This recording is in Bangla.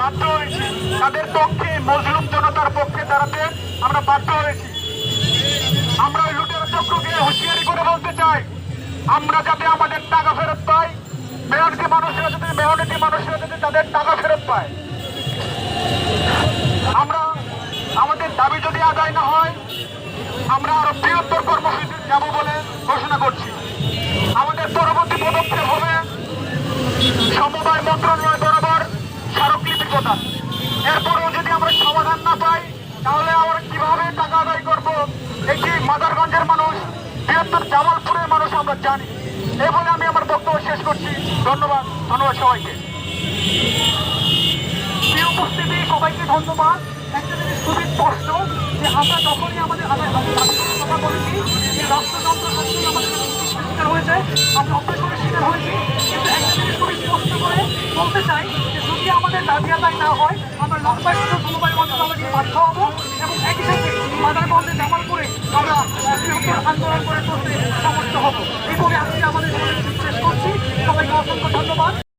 বাধ্য হয়েছি। তাদের পক্ষে মজলুম জনতার পক্ষে দাঁড়াতে আমরা বাধ্য হয়েছি। আমরা ওই লুটের চক্রকে হুঁশিয়ারি করে বলতে চাই, আমরা যাতে আমাদের টাকা ফেরত পাই মেয়রটি মানুষেরা যাতে মেয়রিটি মানুষেরা যাতে তাদের টাকা ফেরত পায়। আমরা আমাদের দাবি যদি আদায় না হয়, আমরা আরও বৃহত্তর কর্মসূচিতে যাব বলে ঘোষণা করছি। আমাদের পরবর্তী পদক্ষেপ হবে সমবায় মন্ত্রণালয় তাহলে আমরা কীভাবে টাকা আদায় করব? একটি মাদারগঞ্জের মানুষ, বৃহত্তর জামালপুরের মানুষ আমরা জানি। বলে আমি আমার বক্তব্য শেষ করছি। ধন্যবাদ ধন্যবাদ সবাইকে। উপস্থিতি সবাইকে ধন্যবাদ। একটা খুবই স্পষ্ট, যে আমরা যখনই আমাদের আদায় কথা বলেছি যে রাষ্ট্রযন্ত্র শক্তি আমাদের শিকার হয়েছে, আমরা অপারেশনের শিকার হয়েছি। কিন্তু একটা জিনিস খুবই স্পষ্ট করে বলতে চাই, যে যদি আমাদের দাবি আদায় না হয়, আমরা মন্ত্রণালয় খাওয়াবো এবং একই সাথে মাদারগঞ্জে করে আমরা বৃহত্তর আন্দোলন করে চলতে সমর্থ হব। এইভাবে আজকে আমাদের শেষ করছি। সবাইকে অসংখ্য ধন্যবাদ।